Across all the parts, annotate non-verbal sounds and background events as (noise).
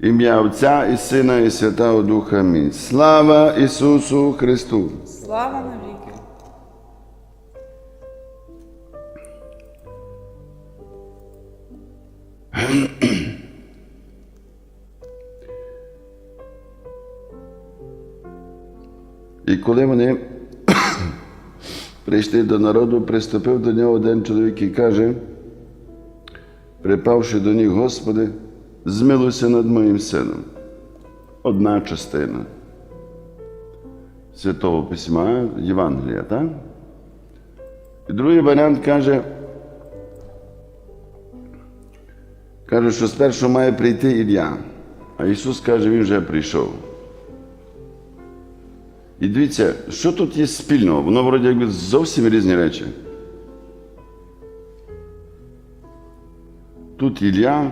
Ім'я Отця і Сина, і Святого Духа. Амінь. Слава Ісусу Христу! Слава навіки. І коли вони прийшли до народу, приступив до нього один чоловік і каже, припавши до них, Господи, змилуйся над моїм сином. Одна частина Святого Письма, Євангелія, так? І другий варіант каже, каже, що спершу має прийти Ілля, а Ісус каже, Він вже прийшов. І дивіться, що тут є спільного? Воно вроді якби зовсім різні речі. Тут Ілля,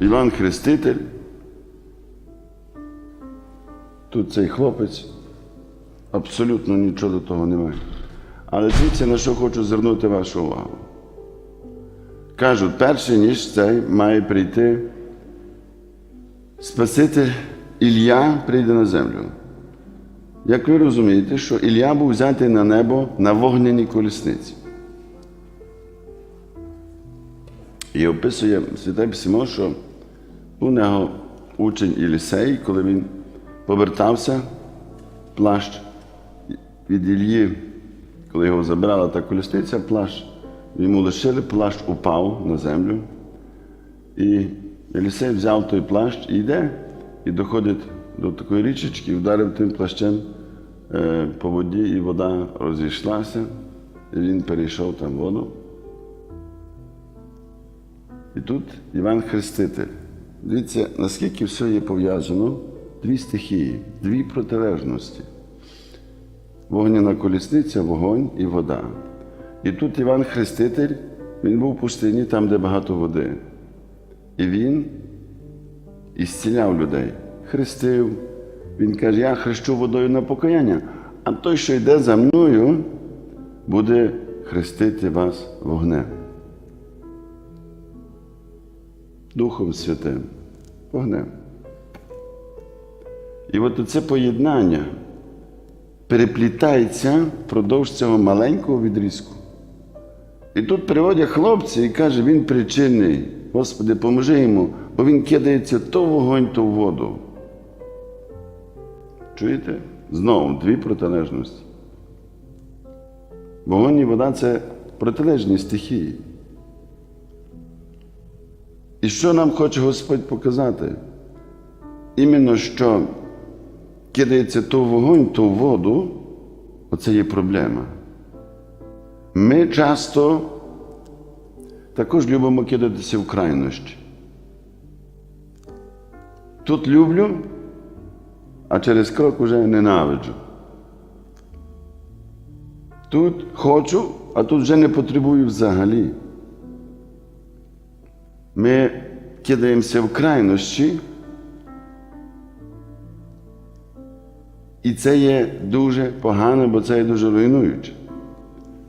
Іван Хреститель, тут цей хлопець. Абсолютно нічого до того немає. Але дивіться, на що хочу звернути вашу увагу. Кажуть, перший ніж цей має прийти Спаситель Ілля прийде на землю. Як ви розумієте, що Ілля був взятий на небо на вогняній колісниці. І описує Святе Письмо, що у нього учень Єлісей, коли він повертався, плащ від Іллі, коли його забирала та колісниця, плащ, йому лишили, плащ упав на землю. І Єлісей взяв той плащ і йде, і доходить до такої річечки, вдарив тим плащем по воді, і вода розійшлася, і він перейшов там воду. І тут Іван Хреститель. Дивіться, наскільки все є пов'язано, дві стихії, дві протилежності. Вогняна колісниця, вогонь і вода. І тут Іван Хреститель, він був в пустині, там, де багато води. І він ісціляв людей, хрестив. Він каже, я хрещу водою на покаяння, а той, що йде за мною, буде хрестити вас вогнем. Духом Святим, вогнем. І от це поєднання переплітається впродовж цього маленького відрізку. І тут приводять хлопці і каже, він причинний. Господи, поможи йому, бо він кидається то в вогонь, то в воду. Чуєте? Знову дві протилежності. Вогонь і вода це протилежні стихії. І що нам хоче Господь показати? Іменно що кидається то вогонь, то воду, оце є проблема. Ми часто також любимо кидатися в крайнощі. Тут люблю, а через крок уже ненавиджу. Тут хочу, а тут вже не потребую взагалі. Ми кидаємося в крайнощі, і це є дуже погано, бо це є дуже руйнуюче.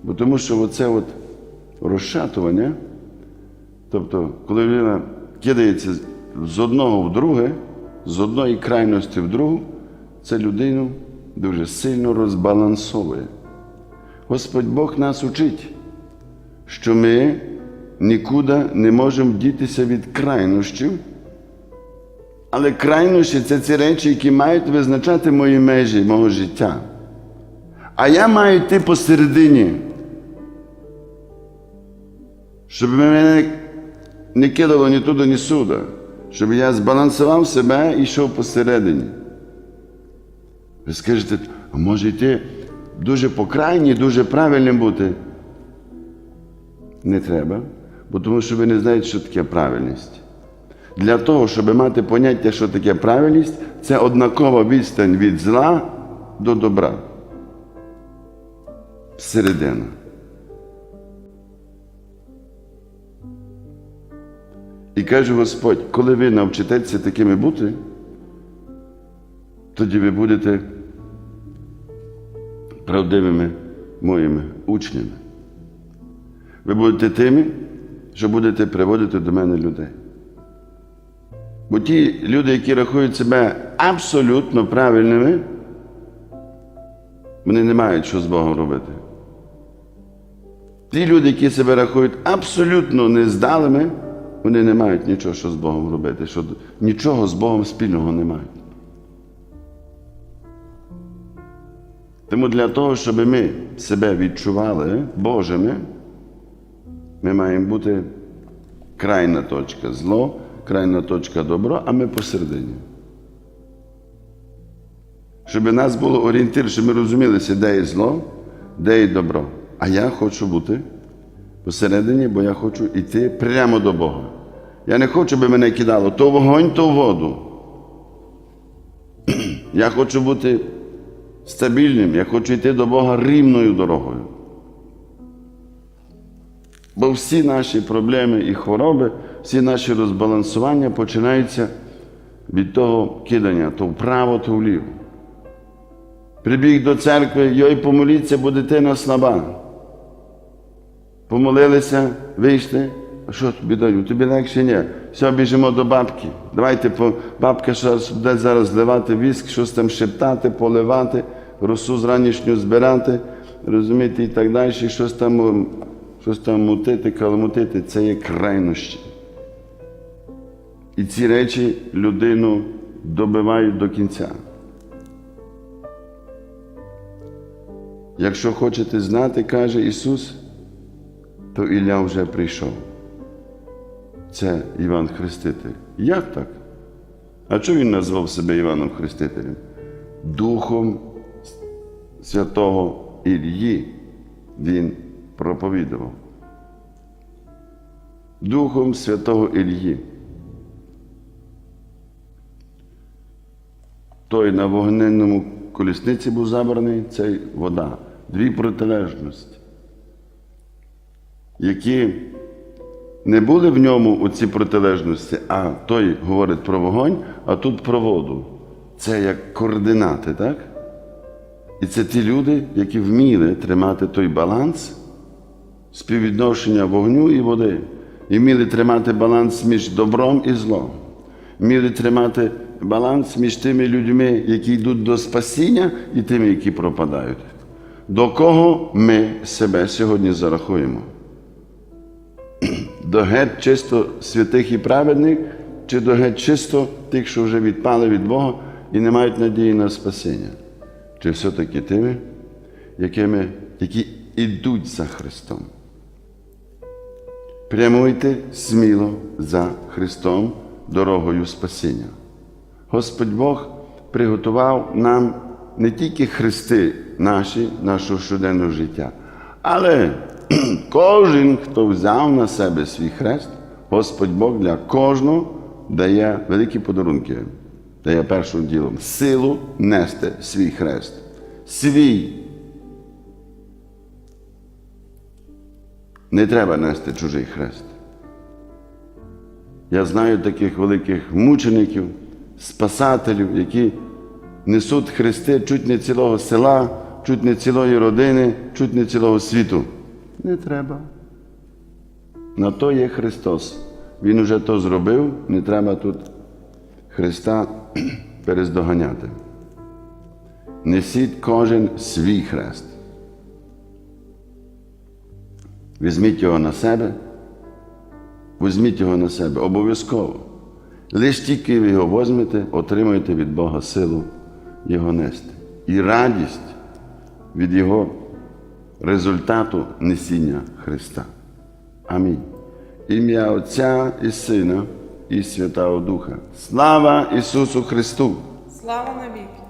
Бо тому що оце от розшатування, тобто, коли людина кидається з одного в друге, з одної крайності в другу, це людину дуже сильно розбалансовує. Господь Бог нас учить, що ми нікуди не можемо дітися від крайнощів, але крайнощі це ці речі, які мають визначати мої межі, мого життя. А я маю йти посередині, щоб мене не кидало ні туди, ні сюди, щоб я збалансував себе і йшов посередині. Ви скажете, а може йти дуже по крайній, дуже правильним бути? Не треба, бо тому що ви не знаєте, що таке правильність. Для того, щоб мати поняття, що таке правильність, це однакова відстань від зла до добра. Середина. І каже Господь, коли ви навчитеся такими бути, тоді ви будете правдивими моїми учнями. Ви будете тими, що будете приводити до мене людей. Бо ті люди, які рахують себе абсолютно правильними, вони не мають що з Богом робити. Ті люди, які себе рахують абсолютно нездалими, вони не мають нічого, що з Богом робити, що нічого з Богом спільного не мають. Тому для того, щоб ми себе відчували Божими, ми маємо бути крайна точка зло, крайна точка добро, а ми посередині. Щоб нас було орієнтир, щоб ми розумілися, де є зло, де є добро. А я хочу бути посередині, бо я хочу йти прямо до Бога. Я не хочу, щоб мене кидало то вогонь, то воду. Я хочу бути стабільним, я хочу йти до Бога рівною дорогою. Бо всі наші проблеми і хвороби, всі наші розбалансування починаються від того кидання, то вправо, то вліво. Прибіг до церкви, йой помоліться, бо дитина слаба. Помолилися, вийшли. А що тобі даю? Тобі легше ні. Все, біжимо до бабки. Давайте по... бабка буде зараз зливати віск, щось там шептати, поливати, росу зранішню збирати, розумієте, і так далі, щось там, щось там мутити, каламутити. Це є крайнощі. І ці речі людину добивають до кінця. Якщо хочете знати, каже Ісус, то Ілля вже прийшов. Це Іван Хреститель. Як так? А чого він назвав себе Іваном Хрестителем? Духом святого Іллі він проповідував. Духом святого Іллі. Той на вогненному колісниці був забраний, це вода. Дві протилежності, які не були в ньому у ці протилежності, а той говорить про вогонь, а тут про воду. Це як координати, так? І це ті люди, які вміли тримати той баланс співвідношення вогню і води. І вміли тримати баланс між добром і злом. Вміли тримати баланс між тими людьми, які йдуть до спасіння, і тими, які пропадають. До кого ми себе сьогодні зарахуємо? До геть чисто святих і праведних, чи до геть чисто тих, що вже відпали від Бога і не мають надії на спасіння? Чи все-таки тими, якими, які йдуть за Христом? Прямуйте сміло за Христом дорогою спасіння. Господь Бог приготував нам не тільки хрести наші, нашого щоденного життя, але (clears throat) кожен, хто взяв на себе свій хрест, Господь Бог для кожного дає великі подарунки, дає першим ділом силу нести свій хрест, свій. Не треба нести чужий хрест. Я знаю таких великих мучеників, спасателів, які несуть хрести чуть не цілого села, чуть не цілої родини, чуть не цілого світу. Не треба. На то є Христос. Він уже то зробив, не треба тут Христа (clears throat) перездоганяти. Несіть кожен свій хрест. Візьміть його на себе, візьміть його на себе обов'язково. Лиш тільки ви його візьмете, отримаєте від Бога силу його нести. І радість від Його результату несіння Христа. Амінь. Ім'я Отця і Сина і Святого Духа. Слава Ісусу Христу! Слава навіки!